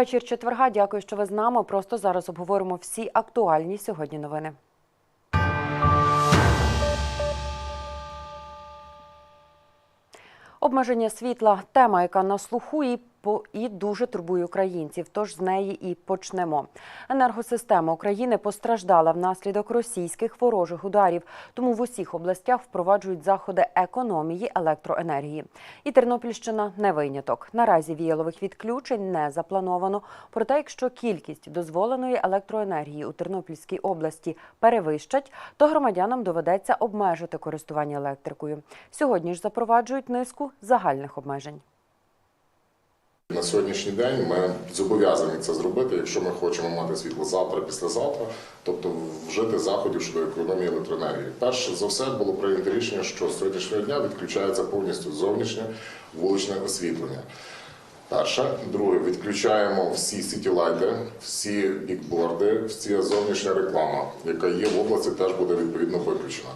Вечір четверга. Дякую, що ви з нами. Просто зараз обговоримо всі актуальні сьогодні новини. Обмеження світла тема, яка на слуху і і дуже турбує українців. Тож з неї і почнемо. Енергосистема України постраждала внаслідок російських ворожих ударів. Тому в усіх областях впроваджують заходи економії електроенергії. І Тернопільщина не виняток. Наразі віялових відключень не заплановано. Проте, якщо кількість дозволеної електроенергії у Тернопільській області перевищать, то громадянам доведеться обмежити користування електрикою. Сьогодні ж запроваджують низку загальних обмежень. На сьогоднішній день ми зобов'язані це зробити, якщо ми хочемо мати світло завтра, післязавтра, тобто вжити заходів щодо економії електроенергії. Перше за все було прийнято рішення, що з сьогоднішнього дня відключається повністю зовнішнє вуличне освітлення. Перше, друге, відключаємо всі сітілайти, всі бікборди, всі зовнішня реклама, яка є в області, теж буде відповідно виключена.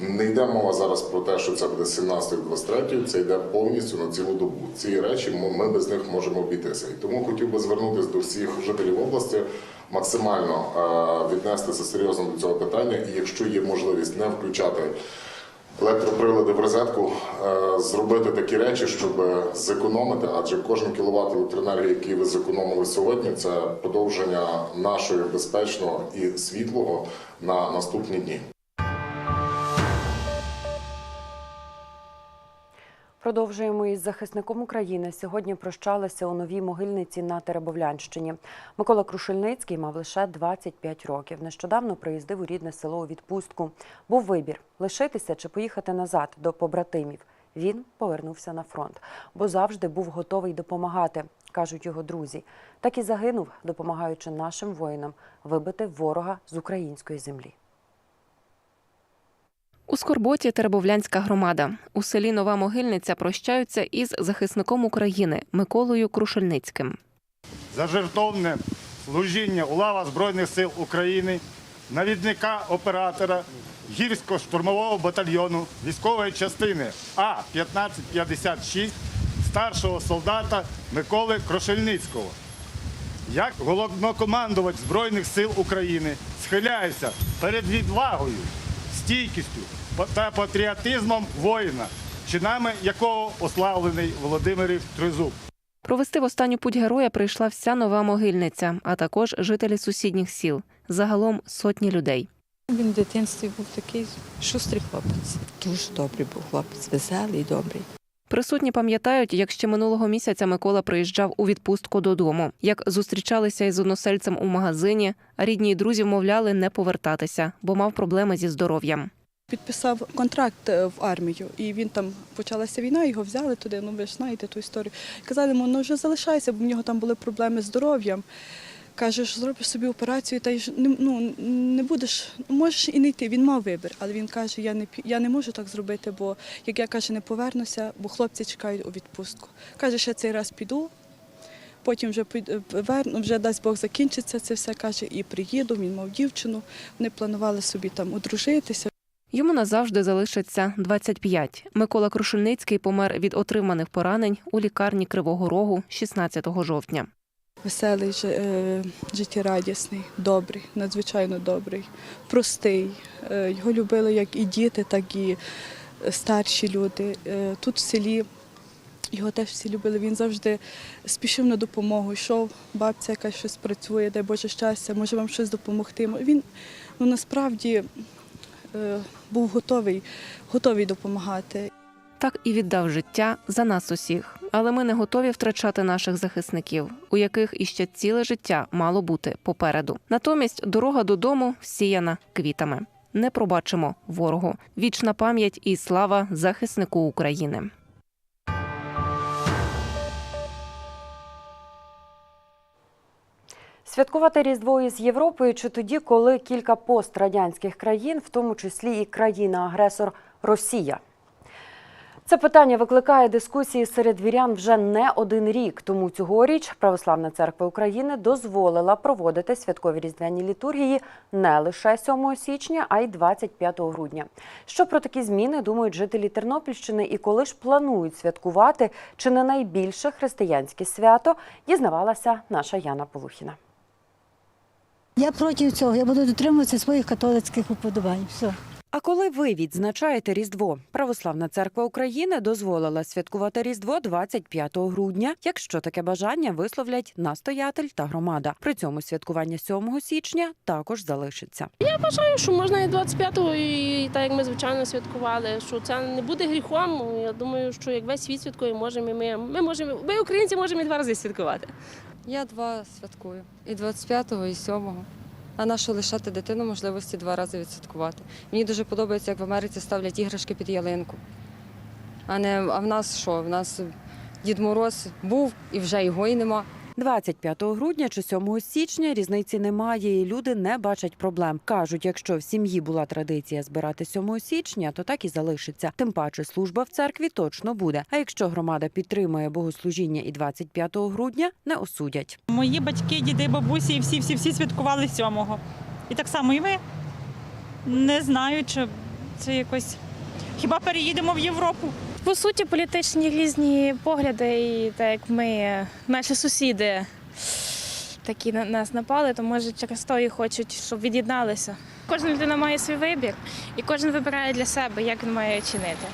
Не йде мова зараз про те, що це буде 17-23, це йде повністю на цілу добу. Ці речі ми- без них можемо обійтися. І тому хотів би звернутися до всіх жителів області, максимально віднестися серйозно до цього питання, і якщо є можливість не включати електроприлади в розетку, зробити такі речі, щоб зекономити, адже кожен кіловат електроенергії, який ви зекономили сьогодні, це подовження нашого безпечного і світлого на наступні дні. Продовжуємо із захисником України. Сьогодні прощалися у новій могильниці на Теребовлянщині. Микола Крушельницький мав лише 25 років. Нещодавно приїздив у рідне село у відпустку. Був вибір лишитися чи поїхати назад до побратимів. Він повернувся на фронт, бо завжди був готовий допомагати, кажуть його друзі. Так і загинув, допомагаючи нашим воїнам вибити ворога з української землі. У Скорботі Теребовлянська громада. У селі Нова Могильниця прощаються із захисником України Миколою Крушельницьким. за жертовне служіння у лавах Збройних сил України, навідника оператора гірсько-штурмового батальйону військової частини А-1556 старшого солдата Миколи Крошельницького. Як головнокомандувач Збройних сил України схиляюся перед відвагою, стійкістю та патріотизмом воїна, чинами якого ославлений Володимир Тризуб. Провести в останню путь героя прийшла вся нова могильниця, а також жителі сусідніх сіл. Загалом сотні людей. Він в дитинстві був такий шустрий хлопець. Дуже добрий був хлопець, веселий, добрий. Присутні пам'ятають, як ще минулого місяця Микола приїжджав у відпустку додому, як зустрічалися із односельцем у магазині, а рідні й друзі вмовляли не повертатися, бо мав проблеми зі здоров'ям. Підписав контракт е, в армію, і він там почалася війна, його взяли туди. Ну ви ж знаєте ту історію. Казали йому, ну вже залишайся, бо в нього там були проблеми з здоров'ям. Кажеш, зробиш собі операцію, та й ну, не будеш, можеш і не йти. Він мав вибір, але він каже, я не я не можу так зробити, бо як я каже, не повернуся, бо хлопці чекають у відпустку. Каже, ще цей раз піду. Потім вже під- верну, вже дасть Бог закінчиться це все. каже, і приїду. Він мав дівчину. Вони планували собі там одружитися. Йому назавжди залишиться 25. Микола Крушельницький помер від отриманих поранень у лікарні Кривого Рогу 16 жовтня. Веселий, е, життєрадісний, добрий, надзвичайно добрий, простий. Е, Його любили як і діти, так і е, старші люди. Тут в селі його теж всі любили. Він завжди спішив на допомогу, йшов, бабця якась щось працює, дай Боже щастя, може вам щось допомогти. Він ну, насправді був готовий, готовий допомагати. Так і віддав життя за нас усіх. Але ми не готові втрачати наших захисників, у яких іще ціле життя мало бути попереду. Натомість дорога додому сіяна квітами. Не пробачимо ворогу. Вічна пам'ять і слава захиснику України. Святкувати Різдво із Європою чи тоді, коли кілька пострадянських країн, в тому числі і країна-агресор Росія. Це питання викликає дискусії серед вірян вже не один рік. Тому цьогоріч Православна церква України дозволила проводити святкові різдвяні літургії не лише 7 січня, а й 25 грудня. Що про такі зміни думають жителі Тернопільщини і коли ж планують святкувати чи не найбільше християнське свято, дізнавалася наша Яна Полухіна. Я проти цього. Я буду дотримуватися своїх католицьких уподобань. Все. А коли ви відзначаєте Різдво, Православна церква України дозволила святкувати Різдво 25 грудня, якщо таке бажання висловлять настоятель та громада. При цьому святкування 7 січня також залишиться. Я вважаю, що можна і 25-го, і так як ми звичайно святкували, що це не буде гріхом. Я думаю, що як весь світ святкує, можемо і ми. Ми можемо, ми українці можемо і два рази святкувати. Я два святкую. І 25-го, і 7-го. А на що лишати дитину можливості два рази відсвяткувати? Мені дуже подобається, як в Америці ставлять іграшки під ялинку. А не а в нас що? В нас Дід Мороз був і вже його й нема. 25 грудня чи 7 січня різниці немає, і люди не бачать проблем. кажуть, якщо в сім'ї була традиція збирати 7 січня, то так і залишиться. Тим паче служба в церкві точно буде. А якщо громада підтримує богослужіння і 25 грудня, не осудять. Мої батьки, діди, бабусі і всі, всі, всі святкували сьомого. І так само і ви. Не знаю, чи це якось. Хіба переїдемо в Європу? По суті, політичні різні погляди, і так як ми, наші сусіди такі на нас напали, то може через то і хочуть, щоб від'єдналися. Кожна людина має свій вибір, і кожен вибирає для себе, як він має чинити.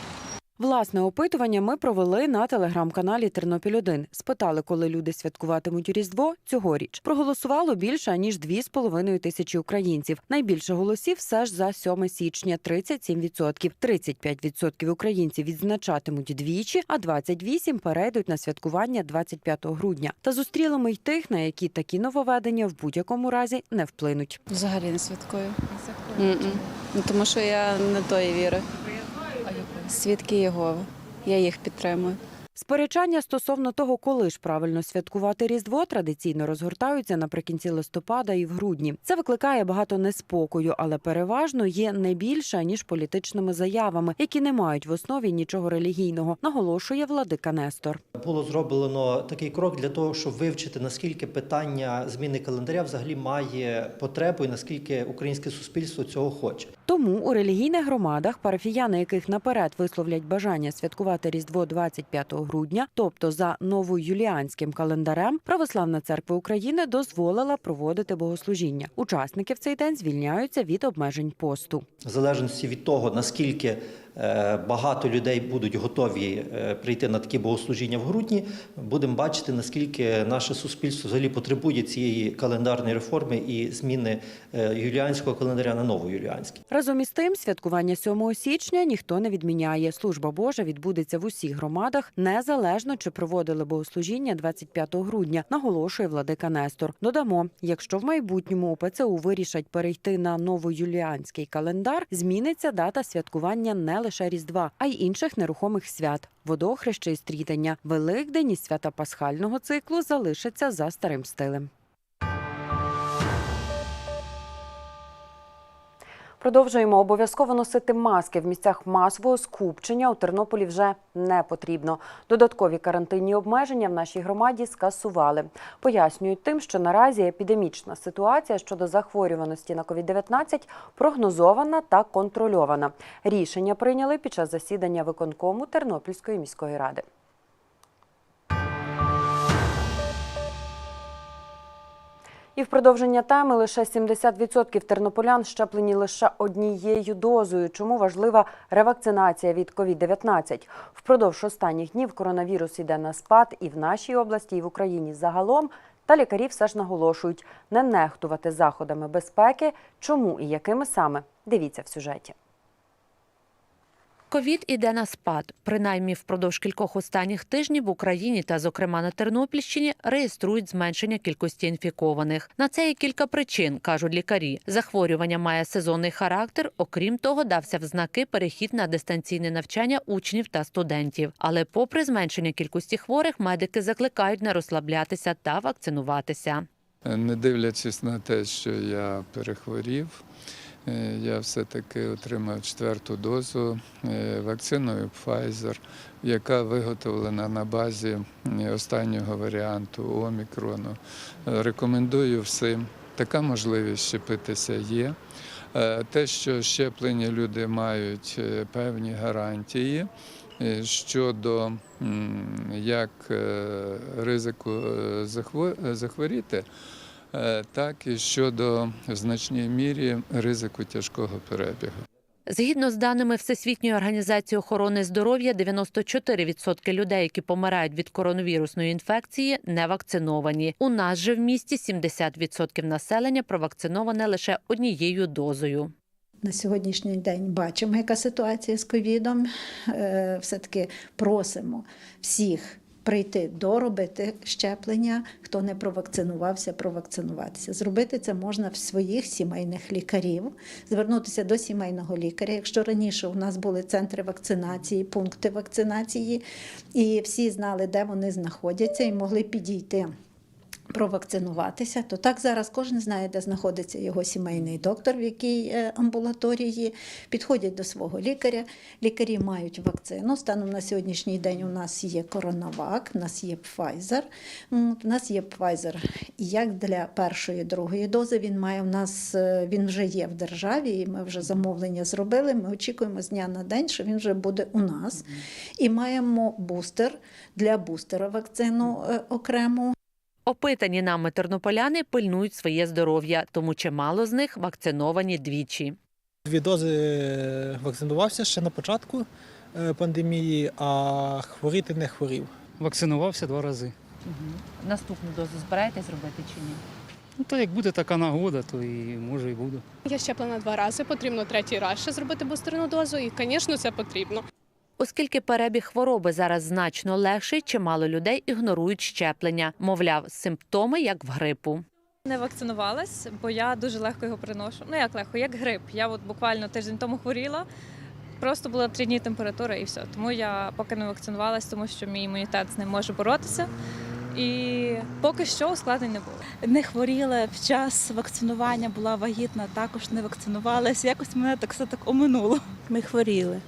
Власне опитування ми провели на телеграм-каналі Тернопіль 1 Спитали, коли люди святкуватимуть Різдво цьогоріч. Проголосувало більше ніж 2,5 тисячі українців. Найбільше голосів все ж за 7 січня 37%. 35% українців відзначатимуть двічі, а 28% перейдуть на святкування 25 грудня. Та зустріли ми й тих, на які такі нововведення в будь-якому разі не вплинуть. Взагалі не святкую. М-м. Ну, тому що я не тої віри. Свідки Єгови. Я їх підтримую. Сперечання стосовно того, коли ж правильно святкувати Різдво, традиційно розгортаються наприкінці листопада і в грудні. Це викликає багато неспокою, але переважно є не більше ніж політичними заявами, які не мають в основі нічого релігійного, наголошує владика Нестор. Було зроблено такий крок для того, щоб вивчити наскільки питання зміни календаря взагалі має потребу і наскільки українське суспільство цього хоче. Тому у релігійних громадах, парафіяни яких наперед висловлять бажання святкувати Різдво 25 грудня, тобто за новоюліанським календарем, Православна церква України дозволила проводити богослужіння. Учасники в цей день звільняються від обмежень посту. В залежності від того, наскільки багато людей будуть готові е, прийти на такі богослужіння в грудні, будемо бачити, наскільки наше суспільство взагалі потребує цієї календарної реформи і зміни е, юліанського календаря на новоюліанський. Разом із тим, святкування 7 січня ніхто не відміняє. Служба Божа відбудеться в усіх громадах, незалежно чи проводили богослужіння 25 грудня, наголошує владика Нестор. Додамо, якщо в майбутньому УПЦУ вирішать перейти на новоюліанський календар, зміниться дата святкування не лише Різдва, а й інших нерухомих свят. Водохреще і стрітання, Великдень і свята пасхального циклу залишаться за старим стилем. Продовжуємо обов'язково носити маски в місцях масового скупчення у Тернополі вже не потрібно. Додаткові карантинні обмеження в нашій громаді скасували. Пояснюють тим, що наразі епідемічна ситуація щодо захворюваності на COVID-19 прогнозована та контрольована. Рішення прийняли під час засідання виконкому Тернопільської міської ради. І в продовження теми лише 70% тернополян щеплені лише однією дозою. Чому важлива ревакцинація від COVID-19? Впродовж останніх днів коронавірус іде на спад і в нашій області, і в Україні загалом. Та лікарі все ж наголошують не нехтувати заходами безпеки. Чому і якими саме? Дивіться в сюжеті. Ковід іде на спад. Принаймні, впродовж кількох останніх тижнів в Україні та, зокрема, на Тернопільщині реєструють зменшення кількості інфікованих. На це є кілька причин, кажуть лікарі. Захворювання має сезонний характер. Окрім того, дався в знаки перехід на дистанційне навчання учнів та студентів. Але, попри зменшення кількості хворих, медики закликають не розслаблятися та вакцинуватися. Не дивлячись на те, що я перехворів, Я все-таки отримав четверту дозу е, вакциною Pfizer, яка виготовлена на базі е, останнього варіанту омікрону. Е, Рекомендую всім. Така можливість щепитися є. Е, Те, що щеплені люди мають е, певні гарантії е, щодо як е, ризику е, е, захворіти, е, так і щодо в значній мірі ризику тяжкого перебігу. Згідно з даними Всесвітньої організації охорони здоров'я, 94% людей, які помирають від коронавірусної інфекції, не вакциновані. У нас же в місті 70% населення провакциноване лише однією дозою. На сьогоднішній день бачимо, яка ситуація з ковідом. Е, Все-таки просимо всіх прийти доробити щеплення. Хто не провакцинувався, провакцинуватися. Зробити це можна в своїх сімейних лікарів, звернутися до сімейного лікаря. Якщо раніше у нас були центри вакцинації, пункти вакцинації, і всі знали, де вони знаходяться, і могли підійти провакцинуватися, то так зараз кожен знає, де знаходиться його сімейний доктор, в якій е, амбулаторії, підходять до свого лікаря. Лікарі мають вакцину. Станом на сьогоднішній день у нас є коронавак, у нас є Pfizer. У нас є Pfizer як для першої, другої дози. Він має у нас, е, він вже є в державі, і ми вже замовлення зробили. Ми очікуємо з дня на день, що він вже буде у нас. І маємо бустер для бустера вакцину е, окрему. Опитані нами тернополяни пильнують своє здоров'я, тому чимало з них вакциновані двічі. Дві дози вакцинувався ще на початку е, пандемії, а хворіти не хворів. Вакцинувався два рази. Наступну дозу збираєтесь зробити чи ні? Ну, то як буде така нагода, то і може і буду. Я щеплена два рази, потрібно третій раз ще зробити бустерну дозу, і, звісно, це потрібно. Оскільки перебіг хвороби зараз значно легший, чимало людей ігнорують щеплення. Мовляв, симптоми як в грипу. Не вакцинувалась, бо я дуже легко його приношу. Ну як легко, як грип. Я от буквально тиждень тому хворіла. Просто була три дні температура і все. Тому я поки не вакцинувалась, тому що мій імунітет з ним може боротися. І поки що ускладнень не було. Не хворіла під час вакцинування, була вагітна, також не вакцинувалася. Якось мене так все так оминуло. Ми хворіли,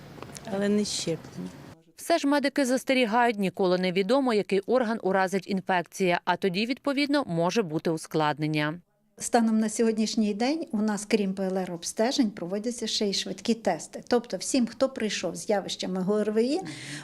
але не щеплені. Все ж медики застерігають, ніколи не відомо, який орган уразить інфекція, а тоді, відповідно, може бути ускладнення. Станом на сьогоднішній день у нас, крім ПЛР-обстежень, проводяться ще й швидкі тести. Тобто, всім, хто прийшов з явищами ГОРВІ,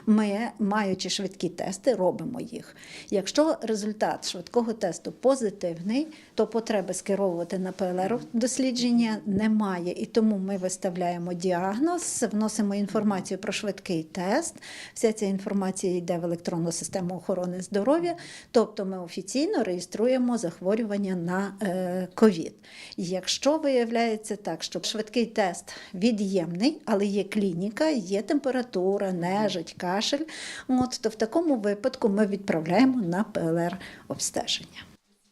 ми, маючи швидкі тести, робимо їх. Якщо результат швидкого тесту позитивний, то потреби скеровувати на ПЛР-дослідження немає. І тому ми виставляємо діагноз, вносимо інформацію про швидкий тест. Вся ця інформація йде в електронну систему охорони здоров'я. Тобто ми офіційно реєструємо захворювання на е, ковід. Якщо виявляється так, що швидкий тест від'ємний, але є клініка, є температура, нежить, кашель, от, то в такому випадку ми відправляємо на ПЛР-обстеження.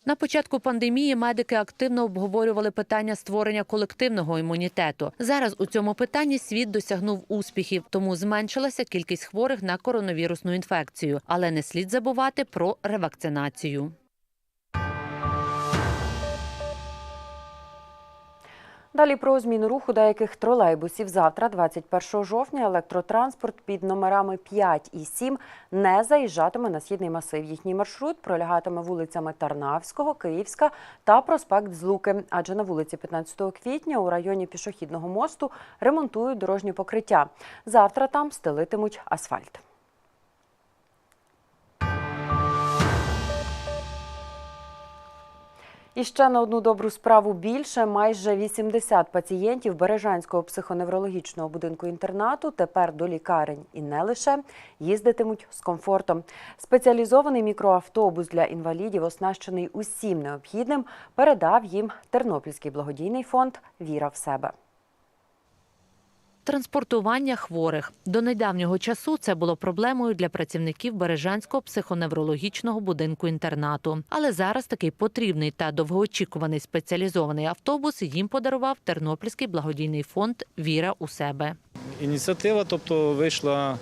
На початку пандемії медики активно обговорювали питання створення колективного імунітету. Зараз у цьому питанні світ досягнув успіхів, тому зменшилася кількість хворих на коронавірусну інфекцію. Але не слід забувати про ревакцинацію. Далі про зміну руху деяких тролейбусів. Завтра, 21 жовтня, електротранспорт під номерами 5 і 7 не заїжджатиме на східний масив. Їхній маршрут пролягатиме вулицями Тарнавського, Київська та проспект Злуки. Адже на вулиці 15 квітня у районі пішохідного мосту ремонтують дорожнє покриття. Завтра там стелитимуть асфальт. І ще на одну добру справу більше. Майже 80 пацієнтів Бережанського психоневрологічного будинку інтернату тепер до лікарень і не лише їздитимуть з комфортом. Спеціалізований мікроавтобус для інвалідів, оснащений усім необхідним, передав їм Тернопільський благодійний фонд Віра в себе. Транспортування хворих до недавнього часу це було проблемою для працівників Бережанського психоневрологічного будинку інтернату. Але зараз такий потрібний та довгоочікуваний спеціалізований автобус їм подарував Тернопільський благодійний фонд Віра у себе. Ініціатива, тобто, вийшла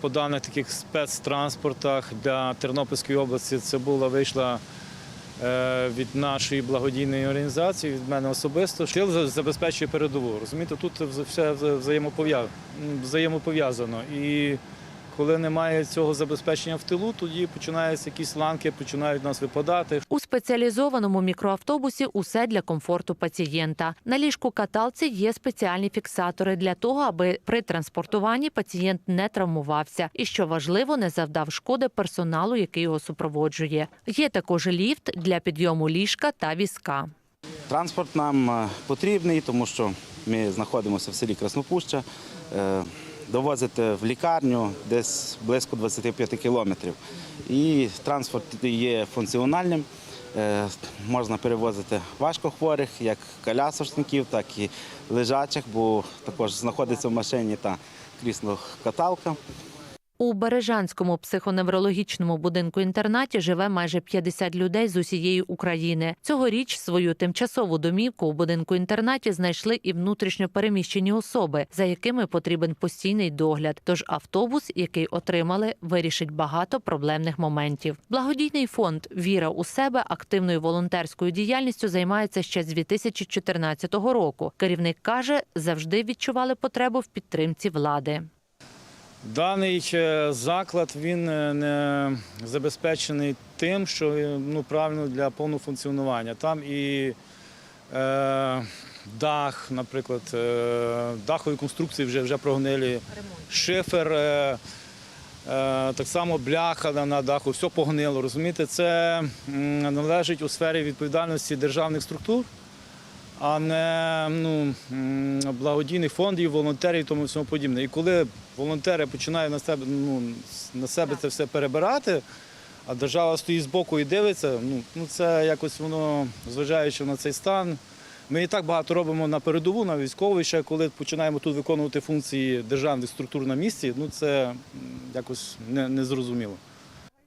по, даних таких спецтранспортах для Тернопільської області. Це була вийшла від нашої благодійної організації, від мене особисто, що за- забезпечує передову. Розумієте, тут все взаємопов'язано. І коли немає цього забезпечення в тилу, тоді починаються якісь ланки, починають нас випадати. У спеціалізованому мікроавтобусі усе для комфорту пацієнта. На ліжку каталці є спеціальні фіксатори для того, аби при транспортуванні пацієнт не травмувався і, що важливо, не завдав шкоди персоналу, який його супроводжує. Є також ліфт для підйому ліжка та візка. Транспорт нам е, потрібний, тому що ми знаходимося в селі Краснопуща. Довозити в лікарню десь близько 25 кілометрів. І транспорт є функціональним. Е, Можна перевозити важкохворих, як колясочників, так і лежачих, бо також знаходиться в машині та крісло каталка. У Бережанському психоневрологічному будинку-інтернаті живе майже 50 людей з усієї України. Цьогоріч свою тимчасову домівку у будинку-інтернаті знайшли і внутрішньо переміщені особи, за якими потрібен постійний догляд. Тож автобус, який отримали, вирішить багато проблемних моментів. Благодійний фонд Віра у себе активною волонтерською діяльністю займається ще з 2014 року. Керівник каже, завжди відчували потребу в підтримці влади. Даний е, заклад він е, не забезпечений тим, що е, ну, правильно для повного функціонування. Там і е, дах, наприклад, е, дахові конструкції вже, вже прогнилі, шифер, е, е, так само бляха на- на даху, все погнило. Розумієте, це належить у сфері відповідальності державних структур а не ну, благодійних фондів, волонтерів і тому всьому подібне. І коли волонтери починають на себе, ну, на себе це все перебирати, а держава стоїть збоку і дивиться, ну, ну це якось воно, зважаючи на цей стан. Ми і так багато робимо на передову, на військовий, ще коли починаємо тут виконувати функції державних структур на місці, ну це якось не, незрозуміло.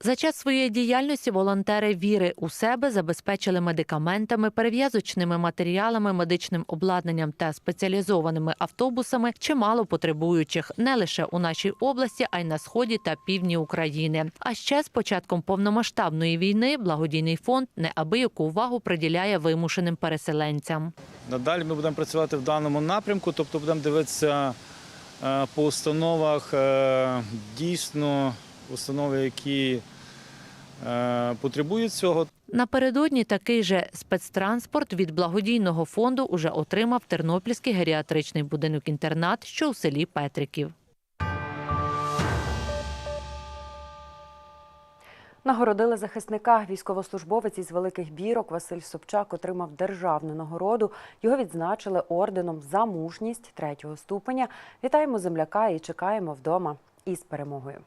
За час своєї діяльності волонтери віри у себе забезпечили медикаментами, перев'язочними матеріалами, медичним обладнанням та спеціалізованими автобусами чимало потребуючих не лише у нашій області, а й на сході та півдні України. А ще з початком повномасштабної війни благодійний фонд неабияку увагу приділяє вимушеним переселенцям. Надалі ми будемо працювати в даному напрямку, тобто будемо дивитися е, по установах е, дійсно установи, які потребують цього. Напередодні такий же спецтранспорт від благодійного фонду уже отримав Тернопільський геріатричний будинок-інтернат, що у селі Петриків. Нагородили захисника. Військовослужбовець із великих бірок Василь Собчак отримав державну нагороду. Його відзначили орденом за мужність третього ступеня. Вітаємо земляка і чекаємо вдома із перемогою.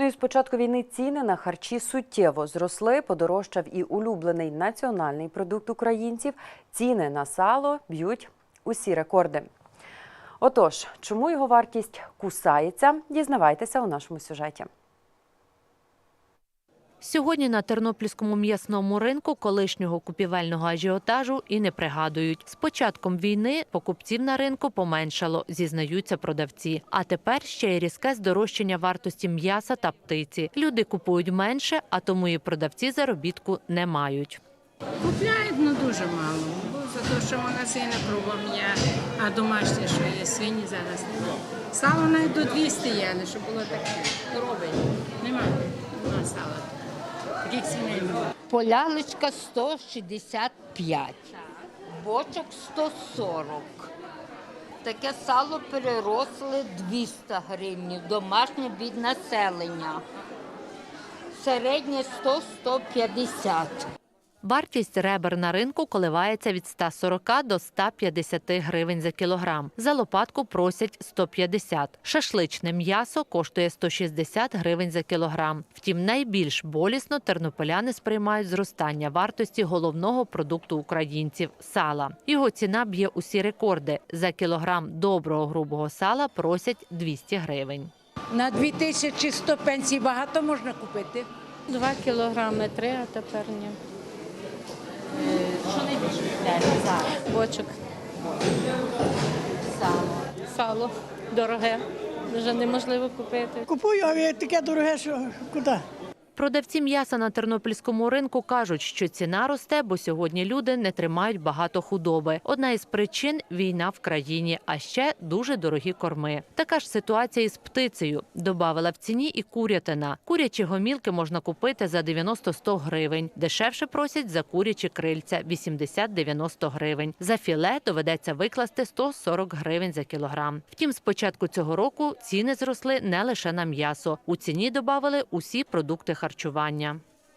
Ну і з початку війни ціни на харчі суттєво зросли. Подорожчав і улюблений національний продукт українців. Ціни на сало б'ють усі рекорди. Отож, чому його вартість кусається? Дізнавайтеся у нашому сюжеті. Сьогодні на тернопільському м'ясному ринку колишнього купівельного ажіотажу і не пригадують. З початком війни покупців на ринку поменшало, зізнаються продавці. А тепер ще й різке здорожчання вартості м'яса та птиці. Люди купують менше, а тому і продавці заробітку не мають. Купляють, ну дуже мало. За те, що магазини кругом є, а домашнє, що є, свині зараз немає. Сало навіть до 200 є, але щоб було таке. Коровий. Немає. Нема сала. Таких свиней немає. Поляночка 165, бочок 140. Таке сало переросли 200 гривень, домашнє від населення. Середнє 100-150. Вартість ребер на ринку коливається від 140 до 150 гривень за кілограм. За лопатку просять 150. Шашличне м'ясо коштує 160 гривень за кілограм. Втім, найбільш болісно тернополяни сприймають зростання вартості головного продукту українців сала. Його ціна б'є усі рекорди. За кілограм доброго грубого сала просять 200 гривень. На 2100 пенсій багато можна купити. Два кілограми, три, а тепер ні. Що найбільше купляєте зараз? Бочок. Сало. Сало дороге. вже неможливо купити. Купую, а таке дороге, що куди? Продавці м'яса на тернопільському ринку кажуть, що ціна росте, бо сьогодні люди не тримають багато худоби. Одна із причин війна в країні, а ще дуже дорогі корми. Така ж ситуація із птицею. Добавила в ціні і курятина. Курячі гомілки можна купити за 90-100 гривень. Дешевше просять за курячі крильця 80-90 гривень. За філе доведеться викласти 140 гривень за кілограм. Втім, з початку цього року ціни зросли не лише на м'ясо. У ціні додали усі продукти харчування.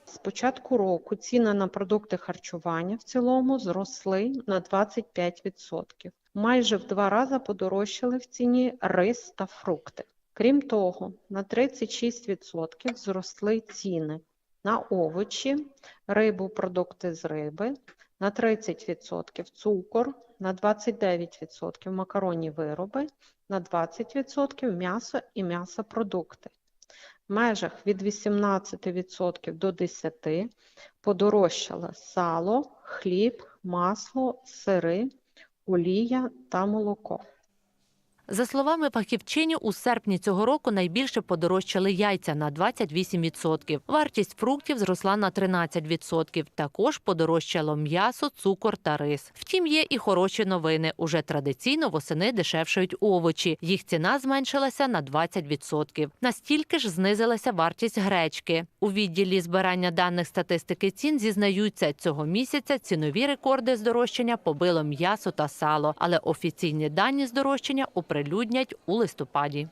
З початку року ціни на продукти харчування в цілому зросли на 25%. Майже в два рази подорожчали в ціні рис та фрукти. Крім того, на 36% зросли ціни на овочі, рибу, продукти з риби, на 30% цукор, на 29% макаронні вироби, на 20% м'ясо і м'ясопродукти. В межах від 18% до 10% подорожчало сало, хліб, масло, сири, олія та молоко. За словами фахівчині, у серпні цього року найбільше подорожчали яйця на 28%. Вартість фруктів зросла на 13%. Також подорожчало м'ясо, цукор та рис. Втім, є і хороші новини. Уже традиційно восени дешевшають овочі. Їх ціна зменшилася на 20%. Настільки ж знизилася вартість гречки. У відділі збирання даних статистики цін зізнаються, цього місяця цінові рекорди здорожчання побило м'ясо та сало, але офіційні дані здорожчання оприлюднять у листопаді.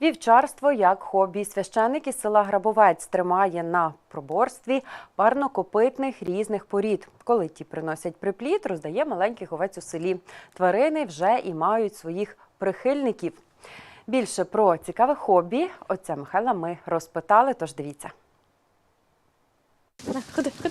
Вівчарство як хобі. Священник із села Грабовець тримає на проборстві парнокопитних різних порід. Коли ті приносять приплід, роздає маленьких овець у селі. Тварини вже і мають своїх прихильників. Більше про цікаве хобі отця Михайла ми розпитали, тож дивіться. Ходи, ходи.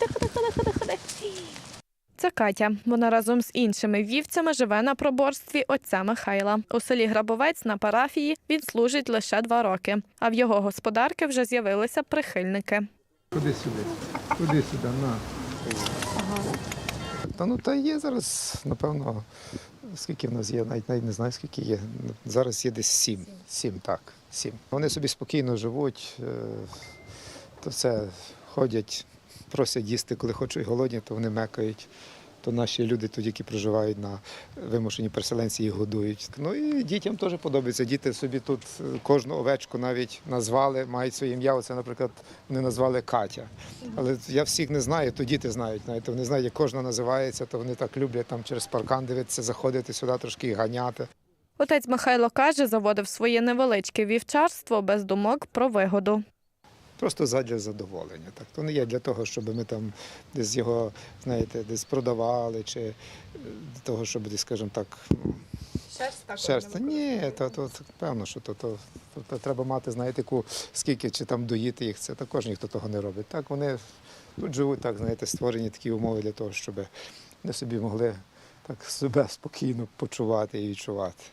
Це Катя. Вона разом з іншими вівцями живе на проборстві отця Михайла. У селі Грабовець на парафії він служить лише два роки, а в його господарки вже з'явилися прихильники. Ходи сюди, ходи сюди, на. Та ну та є зараз, напевно, скільки в нас є, навіть, навіть не знаю, скільки є. Зараз є десь сім. Сім, так, сім. Вони собі спокійно живуть, е, то все ходять, просять їсти, коли хочуть голодні, то вони мекають. То наші люди тут, які проживають на вимушені переселенці, їх годують. Ну і дітям теж подобається. Діти собі тут е, кожну овечку навіть назвали, мають своє ім'я. Оце, наприклад, вони назвали Катя. Але я всіх не знаю, то діти знають. Знаєте, вони знають, як кожна називається, то вони так люблять там через паркан дивитися, заходити сюди трошки і ганяти. Отець Михайло каже, заводив своє невеличке вівчарство без думок про вигоду. Просто задля задоволення. Так то не є для того, щоб ми там десь його, знаєте, десь продавали, чи е, для того, щоб десь, скажімо так, шерсть. Та Ні, то, то, то певно, що то, то, то, то треба мати, знаєте, яку скільки чи там доїти їх. Це також ніхто того не робить. Так вони тут живуть, так знаєте, створені такі умови для того, щоб вони собі могли так себе спокійно почувати і відчувати.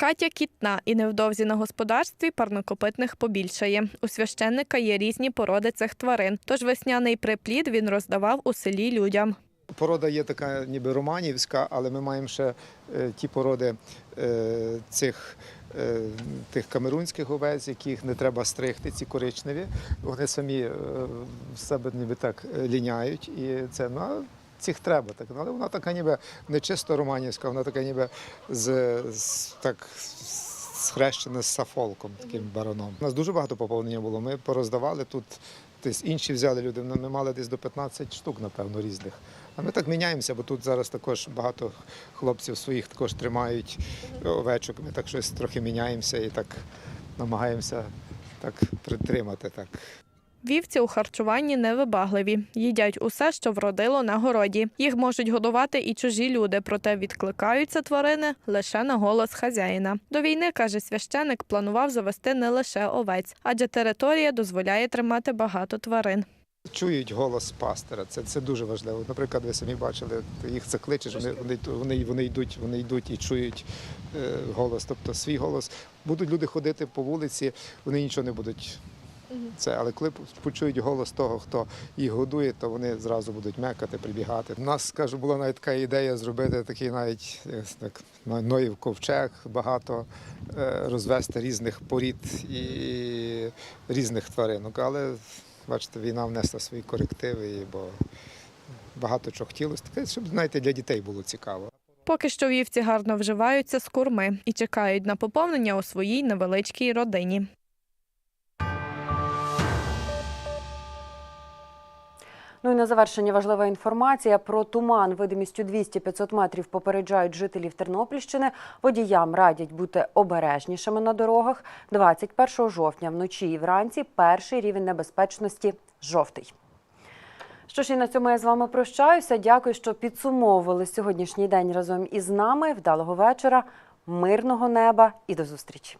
Катя кітна, і невдовзі на господарстві парнокопитних побільшає. У священника є різні породи цих тварин, тож весняний приплід він роздавав у селі людям. Порода є така ніби романівська, але ми маємо ще е, ті породи е, цих. е, Тих камерунських овець, яких не треба стригти, ці коричневі, вони самі в себе ніби так ліняють. І це ну, цих треба. Так. Але вона така ніби не чисто романівська, вона така ніби з, з так схрещена з сафолком, таким бароном. У нас дуже багато поповнення було. Ми пороздавали тут. Десь інші взяли люди. Ми мали десь до 15 штук, напевно, різних. А ми так міняємося, бо тут зараз також багато хлопців своїх також тримають овечок. Ми так щось трохи міняємося і так намагаємося так притримати. Так. Вівці у харчуванні невибагливі. Їдять усе, що вродило на городі. Їх можуть годувати і чужі люди, проте відкликаються тварини лише на голос хазяїна. До війни, каже священик, планував завести не лише овець, адже територія дозволяє тримати багато тварин. Чують голос пастора. Це, це дуже важливо. Наприклад, ви самі бачили, їх закличеш, вони, вони, вони, вони, йдуть, вони йдуть і чують е, голос, тобто свій голос. Будуть люди ходити по вулиці, вони нічого не будуть Це, але коли почують голос того, хто їх годує, то вони зразу будуть мекати, прибігати. У нас, скажу, була навіть така ідея зробити такий навіть так, Ноїв ковчег, багато е, розвести різних порід і різних тваринок. Але бачите, війна внесла свої корективи, бо багато чого хотілося. Таке, щоб знаєте, для дітей було цікаво. Поки що вівці гарно вживаються з курми і чекають на поповнення у своїй невеличкій родині. Ну і на завершення важлива інформація про туман видимістю 200-500 метрів попереджають жителів Тернопільщини. Водіям радять бути обережнішими на дорогах. 21 жовтня вночі і вранці перший рівень небезпечності жовтий. Що ж і на цьому я з вами прощаюся. Дякую, що підсумовували сьогоднішній день разом із нами. Вдалого вечора, мирного неба і до зустрічі.